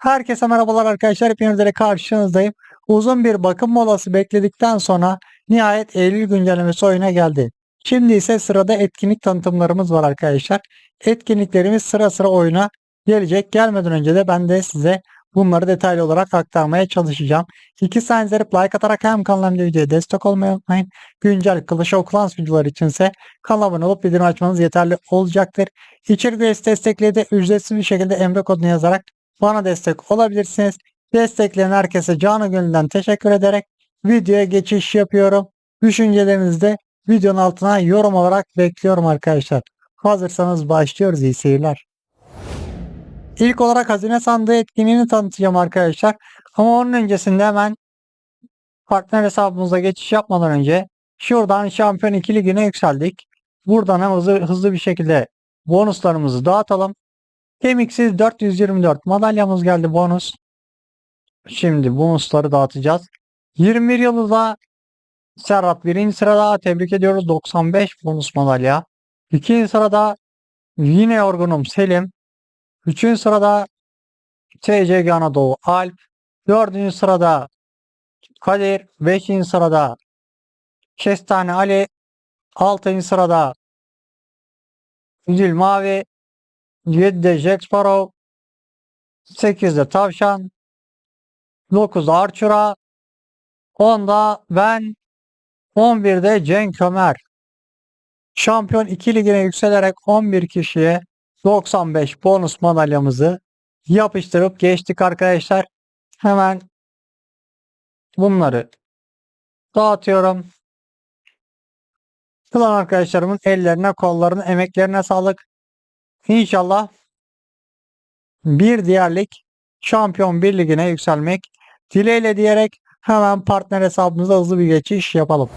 Herkese merhabalar arkadaşlar. Hepinizle karşınızdayım. Uzun bir bakım molası bekledikten sonra nihayet Eylül güncellemesi oyuna geldi. Şimdi ise sırada etkinlik tanıtımlarımız var arkadaşlar. Etkinliklerimiz sıra sıra oyuna gelecek. Gelmeden önce de ben de size bunları detaylı olarak aktarmaya çalışacağım. İki saniye like atarak hem kanalımda videoya destek olmayı unutmayın. Güncel Clash of Clans içinse kanala abone olup bildirim açmanız yeterli olacaktır. İçerik üyesi destekleri de ücretsiz bir şekilde emre kodunu yazarak bana destek olabilirsiniz. Destekleyen herkese canı gönülden teşekkür ederek videoya geçiş yapıyorum. Düşüncelerinizi de videonun altına yorum olarak bekliyorum arkadaşlar. Hazırsanız başlıyoruz. İyi seyirler. İlk olarak hazine sandığı etkinliğini tanıtacağım arkadaşlar. Ama onun öncesinde hemen partner hesabımıza geçiş yapmadan önce şuradan şampiyon 2 ligine yükseldik. Buradan hızlı, hızlı bir şekilde bonuslarımızı dağıtalım. Kemiksiz 424 madalyamız geldi bonus. Şimdi bonusları dağıtacağız. 21 yılda Serhat birinci sırada tebrik ediyoruz 95 bonus madalya. İkinci sırada yine yorgunum Selim. Üçüncü sırada TCG Anadolu Alp. Dördüncü sırada Kadir. Beşinci sırada Kestane Ali. Altıncı sırada Gül Mavi. 7'de Jack Sparrow. 8'de Tavşan. 9'da Arçura. 10'da ben. 11'de Cenk Ömer. Şampiyon 2 ligine yükselerek 11 kişiye 95 bonus madalyamızı yapıştırıp geçtik arkadaşlar. Hemen bunları dağıtıyorum. Klan arkadaşlarımın ellerine, kollarına, emeklerine sağlık. İnşallah bir diğerlik şampiyon bir ligine yükselmek dileğiyle diyerek hemen partner hesabımıza hızlı bir geçiş yapalım.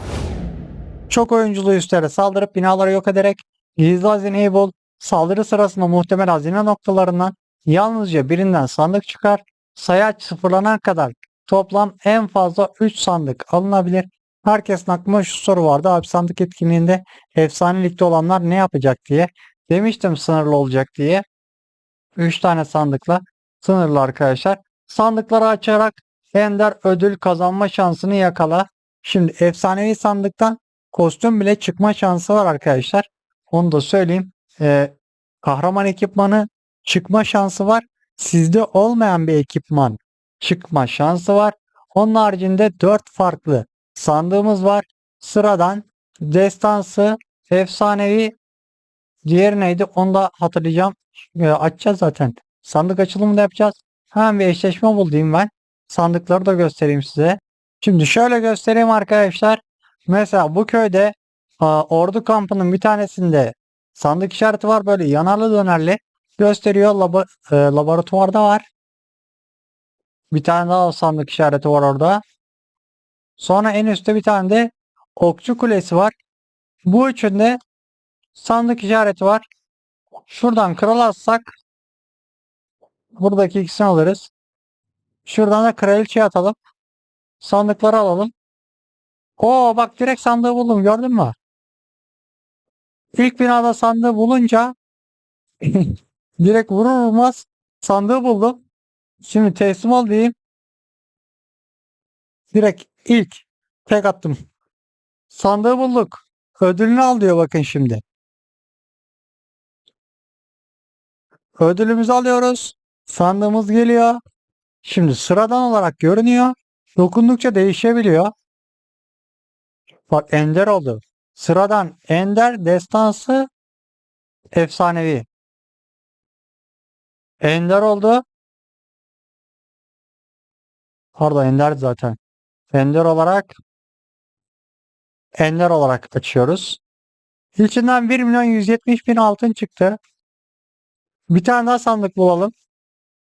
Çok oyunculu üstlere saldırıp binaları yok ederek gizli hazine bul, saldırı sırasında muhtemel hazine noktalarından yalnızca birinden sandık çıkar, sayaç sıfırlanana kadar toplam en fazla 3 sandık alınabilir. Herkesin aklına şu soru vardı. Abi sandık etkinliğinde efsane ligde olanlar ne yapacak diye. Demiştim sınırlı olacak diye. 3 tane sandıkla sınırlı arkadaşlar. Sandıkları açarak Ender ödül kazanma şansını yakala. Şimdi efsanevi sandıktan kostüm bile çıkma şansı var arkadaşlar. Onu da söyleyeyim. Ee, kahraman ekipmanı çıkma şansı var. Sizde olmayan bir ekipman çıkma şansı var. Onun haricinde 4 farklı sandığımız var. Sıradan destansı, efsanevi Diğeri neydi? Onu da hatırlayacağım. Ee, açacağız zaten. Sandık açılımı da yapacağız. Hemen bir eşleşme bulayım ben. Sandıkları da göstereyim size. Şimdi şöyle göstereyim arkadaşlar. Mesela bu köyde a, ordu kampının bir tanesinde sandık işareti var. Böyle yanarlı dönerli gösteriyor. Labo, e, laboratuvarda var. Bir tane daha sandık işareti var orada. Sonra en üstte bir tane de okçu kulesi var. Bu üçünde sandık işareti var. Şuradan kral atsak buradaki ikisini alırız. Şuradan da kraliçe atalım. Sandıkları alalım. Oo bak direkt sandığı buldum gördün mü? İlk binada sandığı bulunca direkt vurur vurmaz sandığı buldum. Şimdi teslim ol diyeyim. Direkt ilk tek attım. Sandığı bulduk. Ödülünü al diyor bakın şimdi. Ödülümüzü alıyoruz. Sandığımız geliyor. Şimdi sıradan olarak görünüyor. Dokundukça değişebiliyor. Bak ender oldu. Sıradan ender destansı efsanevi. Ender oldu. Pardon ender zaten. Ender olarak ender olarak açıyoruz. İçinden 1 milyon 170 bin altın çıktı. Bir tane daha sandık bulalım.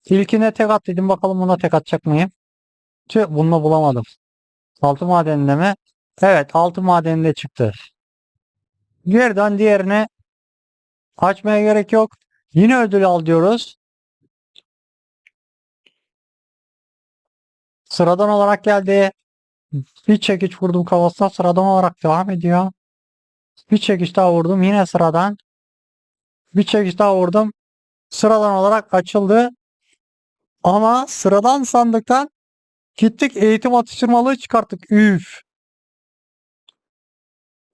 İlkine tek at dedim bakalım buna tek atacak mıyım? Tüh bunu bulamadım. Altı madeninde mi? Evet altı madeninde çıktı. Geriden diğerine açmaya gerek yok. Yine ödül al diyoruz. Sıradan olarak geldi. Bir çekiç vurdum kafasına sıradan olarak devam ediyor. Bir çekiç daha vurdum yine sıradan. Bir çekiç daha vurdum. Sıradan olarak açıldı. Ama sıradan sandıktan gittik eğitim atıştırmalığı çıkarttık. Üf.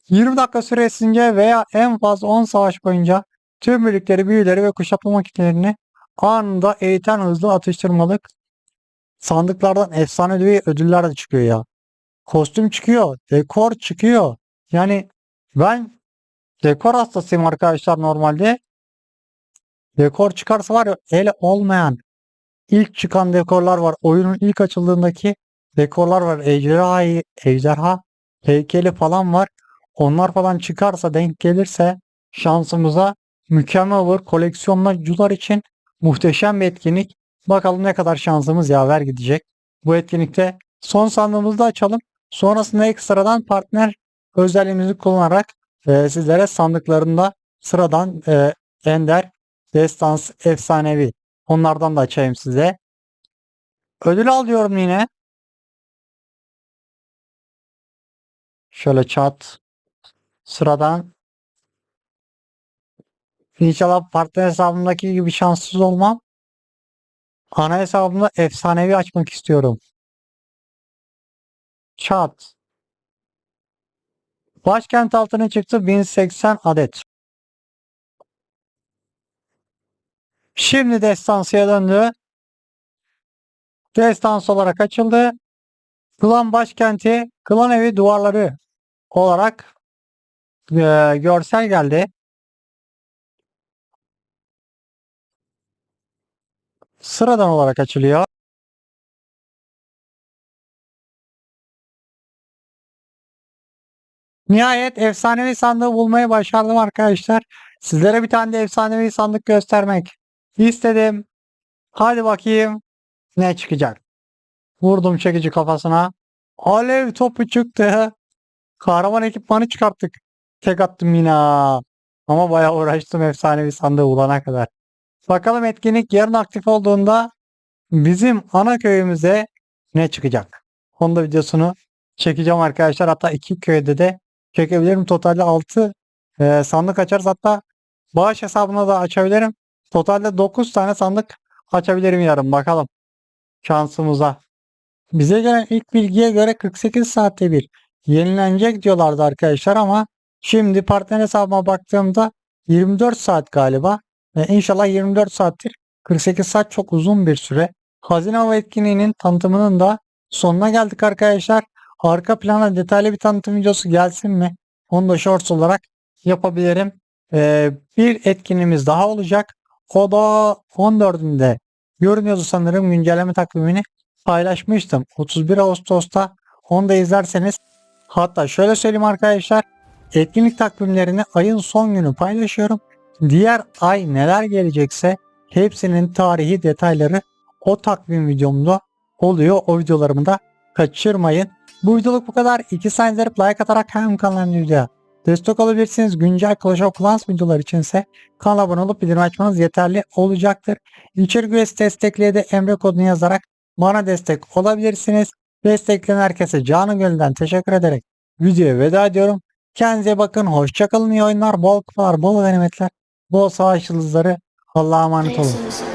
20 dakika süresince veya en fazla 10 savaş boyunca tüm birlikleri, büyüleri ve kuşatma makinelerini anında eğiten hızlı atıştırmalık sandıklardan efsanevi ödüller de çıkıyor ya. Kostüm çıkıyor, dekor çıkıyor. Yani ben dekor hastasıyım arkadaşlar normalde. Dekor çıkarsa var ya el olmayan ilk çıkan dekorlar var. Oyunun ilk açıldığındaki dekorlar var. Ejderha, ejderha heykeli falan var. Onlar falan çıkarsa denk gelirse şansımıza mükemmel olur. Koleksiyoncular için muhteşem bir etkinlik. Bakalım ne kadar şansımız yaver gidecek. Bu etkinlikte son sandığımızı da açalım. Sonrasında ekstradan partner özelliğimizi kullanarak e, sizlere sandıklarında sıradan e, ender, destans, efsanevi onlardan da açayım size. Ödül alıyorum yine. Şöyle çat. Sıradan. İnşallah partner hesabımdaki gibi şanssız olmam. Ana hesabımda efsanevi açmak istiyorum. Çat. Başkent altına çıktı 1080 adet. Şimdi destansıya döndü. Destans olarak açıldı. Klan başkenti, klan evi duvarları olarak e, görsel geldi. Sıradan olarak açılıyor. Nihayet efsanevi sandığı bulmayı başardım arkadaşlar. Sizlere bir tane de efsanevi sandık göstermek istedim. Hadi bakayım ne çıkacak. Vurdum çekici kafasına. Alev topu çıktı. Kahraman ekipmanı çıkarttık. Tek attım yine. Ama bayağı uğraştım efsanevi sandığı bulana kadar. Bakalım etkinlik yarın aktif olduğunda bizim ana köyümüze ne çıkacak? Honda videosunu çekeceğim arkadaşlar. Hatta iki köyde de çekebilirim. Totalde 6 e, sandık açarız. Hatta bağış hesabına da açabilirim. Totalde 9 tane sandık açabilirim yarın. Bakalım şansımıza. Bize gelen ilk bilgiye göre 48 saatte bir yenilenecek diyorlardı arkadaşlar ama şimdi partner hesabıma baktığımda 24 saat galiba. E, inşallah 24 saattir. 48 saat çok uzun bir süre. Hazine Hava etkinliğinin tanıtımının da sonuna geldik arkadaşlar. Arka plana detaylı bir tanıtım videosu gelsin mi? Onu da shorts olarak yapabilirim. E, bir etkinliğimiz daha olacak. O da 14'ünde görünüyordu sanırım güncelleme takvimini paylaşmıştım. 31 Ağustos'ta onu da izlerseniz hatta şöyle söyleyeyim arkadaşlar etkinlik takvimlerini ayın son günü paylaşıyorum. Diğer ay neler gelecekse hepsinin tarihi detayları o takvim videomda oluyor. O videolarımı da kaçırmayın. Bu videoluk bu kadar. İki saniye like atarak hem kanalın videoya destek olabilirsiniz. Güncel Clash of Clans videolar içinse kanala abone olup bildirim açmanız yeterli olacaktır. İçerik üyesi destekliğe de Emre kodunu yazarak bana destek olabilirsiniz. Destekleyen herkese canı gönülden teşekkür ederek videoya veda ediyorum. Kendinize bakın. Hoşçakalın. iyi oyunlar, bol kupalar, bol ganimetler, bol savaş yıldızları. Allah'a emanet olun.